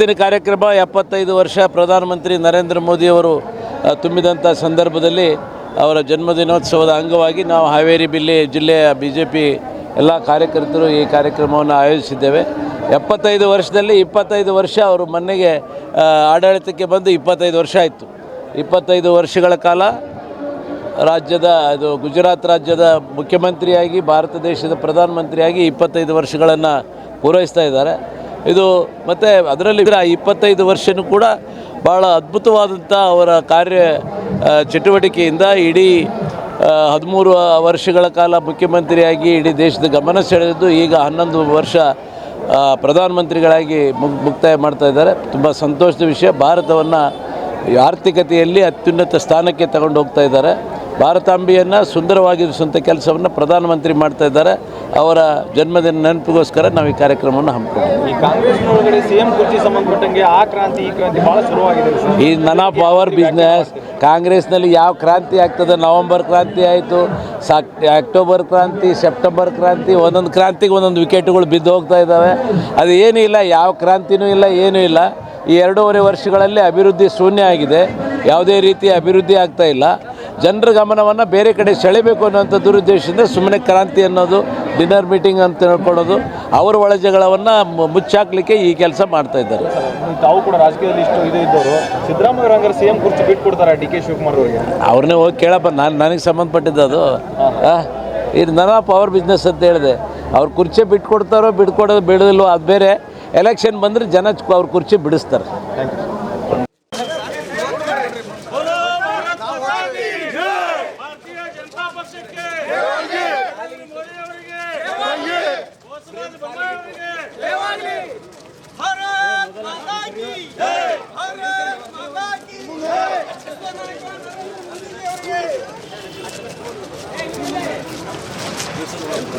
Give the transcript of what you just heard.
ಇವತ್ತಿನ ಕಾರ್ಯಕ್ರಮ ಎಪ್ಪತ್ತೈದು ವರ್ಷ ಪ್ರಧಾನಮಂತ್ರಿ ನರೇಂದ್ರ ಮೋದಿಯವರು ತುಂಬಿದಂಥ ಸಂದರ್ಭದಲ್ಲಿ ಅವರ ಜನ್ಮದಿನೋತ್ಸವದ ಅಂಗವಾಗಿ ನಾವು ಹಾವೇರಿ ಬಿಲ್ಲಿ ಜಿಲ್ಲೆಯ ಬಿ ಜೆ ಪಿ ಎಲ್ಲ ಕಾರ್ಯಕರ್ತರು ಈ ಕಾರ್ಯಕ್ರಮವನ್ನು ಆಯೋಜಿಸಿದ್ದೇವೆ. ಎಪ್ಪತ್ತೈದು ವರ್ಷದಲ್ಲಿ ಇಪ್ಪತ್ತೈದು ವರ್ಷ ಅವರು ಮೊನ್ನೆಗೆ ಆಡಳಿತಕ್ಕೆ ಬಂದು ಇಪ್ಪತ್ತೈದು ವರ್ಷ ಆಯಿತು. ಇಪ್ಪತ್ತೈದು ವರ್ಷಗಳ ಕಾಲ ರಾಜ್ಯದ, ಅದು ಗುಜರಾತ್ ರಾಜ್ಯದ ಮುಖ್ಯಮಂತ್ರಿಯಾಗಿ, ಭಾರತ ದೇಶದ ಪ್ರಧಾನಮಂತ್ರಿಯಾಗಿ ಇಪ್ಪತ್ತೈದು ವರ್ಷಗಳನ್ನು ಪೂರೈಸ್ತಾ ಇದ್ದಾರೆ. ಇದು ಮತ್ತು ಅದರಲ್ಲಿ ಇಪ್ಪತ್ತೈದು ವರ್ಷನೂ ಕೂಡ ಭಾಳ ಅದ್ಭುತವಾದಂಥ ಅವರ ಕಾರ್ಯ ಚಟುವಟಿಕೆಯಿಂದ ಇಡೀ ಹದಿಮೂರು ವರ್ಷಗಳ ಕಾಲ ಮುಖ್ಯಮಂತ್ರಿಯಾಗಿ ಇಡೀ ದೇಶದ ಗಮನ ಸೆಳೆದಿದ್ದು ಈಗ ಹನ್ನೊಂದು ವರ್ಷ ಪ್ರಧಾನಮಂತ್ರಿಗಳಾಗಿ ಮುಗ್, ಮುಕ್ತಾಯ ಮಾಡ್ತಾ ಇದ್ದಾರೆ. ತುಂಬ ಸಂತೋಷದ ವಿಷಯ. ಭಾರತವನ್ನು ಆರ್ಥಿಕತೆಯಲ್ಲಿ ಅತ್ಯುನ್ನತ ಸ್ಥಾನಕ್ಕೆ ತಗೊಂಡು ಹೋಗ್ತಾ ಇದ್ದಾರೆ. ಭಾರತಾಂಬೆಯನ್ನು ಸುಂದರವಾಗಿರಿಸುವಂಥ ಕೆಲಸವನ್ನು ಪ್ರಧಾನಮಂತ್ರಿ ಮಾಡ್ತಾ ಇದ್ದಾರೆ. ಅವರ ಜನ್ಮದಿನ ನೆನಪಿಗೋಸ್ಕರ ನಾವು ಈ ಕಾರ್ಯಕ್ರಮವನ್ನು ಹಮ್ಮಿಕೊಂಡಿದ್ದೀವಿ. ಕಾಂಗ್ರೆಸ್ನೊಳಗಡೆ ಸಿಎಂ ಕುರ್ಚಿ ಸಂಬಂಧಪಟ್ಟಂಗೆ ಆ ಕ್ರಾಂತಿ ಈ ಕ್ರಾಂತಿ ಬಹಳ ಶುರುವಾಗಿದೆ. ಈ ನನ್ ಆಫ್ ಪವರ್ ಬಿಸ್ನೆಸ್ ಕಾಂಗ್ರೆಸ್ನಲ್ಲಿ ಯಾವ ಕ್ರಾಂತಿ ಆಗ್ತದೆ? ನವಂಬರ್ ಕ್ರಾಂತಿ ಆಯಿತು ಸಾಕ್ ಅಕ್ಟೋಬರ್ ಕ್ರಾಂತಿ ಸೆಪ್ಟೆಂಬರ್ ಕ್ರಾಂತಿ ಒಂದೊಂದು ಕ್ರಾಂತಿಗೆ ಒಂದೊಂದು ವಿಕೆಟ್ಗಳು ಬಿದ್ದು ಹೋಗ್ತಾ ಇದ್ದಾವೆ. ಅದು ಏನೂ ಇಲ್ಲ ಯಾವ ಕ್ರಾಂತಿನೂ ಇಲ್ಲ ಏನೂ ಇಲ್ಲ. ಈ ಎರಡೂವರೆ ವರ್ಷಗಳಲ್ಲಿ ಅಭಿವೃದ್ಧಿ ಶೂನ್ಯ ಆಗಿದೆ. ಯಾವುದೇ ರೀತಿ ಅಭಿವೃದ್ಧಿ ಆಗ್ತಾ ಇಲ್ಲ. ಜನರ ಗಮನವನ್ನು ಬೇರೆ ಕಡೆ ಸೆಳೆಬೇಕು ಅನ್ನೋಂಥ ದುರುದ್ದೇಶದಿಂದ ಸುಮ್ಮನೆ ಕ್ರಾಂತಿ ಅನ್ನೋದು ಡಿನ್ನರ್ ಮೀಟಿಂಗ್ ಅಂತ ಹೇಳ್ಕೊಳ್ಳೋದು. ಅವರ ಒಳಜಗಳವನ್ನು ಮುಚ್ಚಾಕ್ಲಿಕ್ಕೆ ಈ ಕೆಲಸ ಮಾಡ್ತಾ ಇದ್ದಾರೆ. ತಾವು ಕೂಡ ರಾಜಕೀಯದಲ್ಲಿ ಇಷ್ಟು ಇದು ಇದ್ದವರು ಸಿದ್ದರಾಮಯ್ಯ ಸಿ ಸಿಎಂ ಕುರ್ಚಿ ಬಿಟ್ಟು ಕೊಡ್ತಾರೆ ಡಿ ಕೆ ಶಿವಕುಮಾರ್ ಅವರಿಗೆ? ಅವ್ರನ್ನೇ ಹೋಗಿ ಕೇಳಪ್ಪ ನಾನು ನನಗೆ ಸಂಬಂಧಪಟ್ಟಿದ್ದು ಅದು. ಇದು ನನ್ನ ಪವರ್ ಬಿಸ್ನೆಸ್ ಅಂತ ಹೇಳಿದೆ. ಅವ್ರು ಕುರ್ಚಿ ಬಿಟ್ಕೊಡ್ತಾರೋ ಬಿಟ್ಕೊಡೋದು ಬಿಡೋದಿಲ್ವೋ ಅದು ಬೇರೆ. ಎಲೆಕ್ಷನ್ ಬಂದರೆ ಜನ ಅವ್ರ ಕುರ್ಚಿ ಬಿಡಿಸ್ತಾರೆ.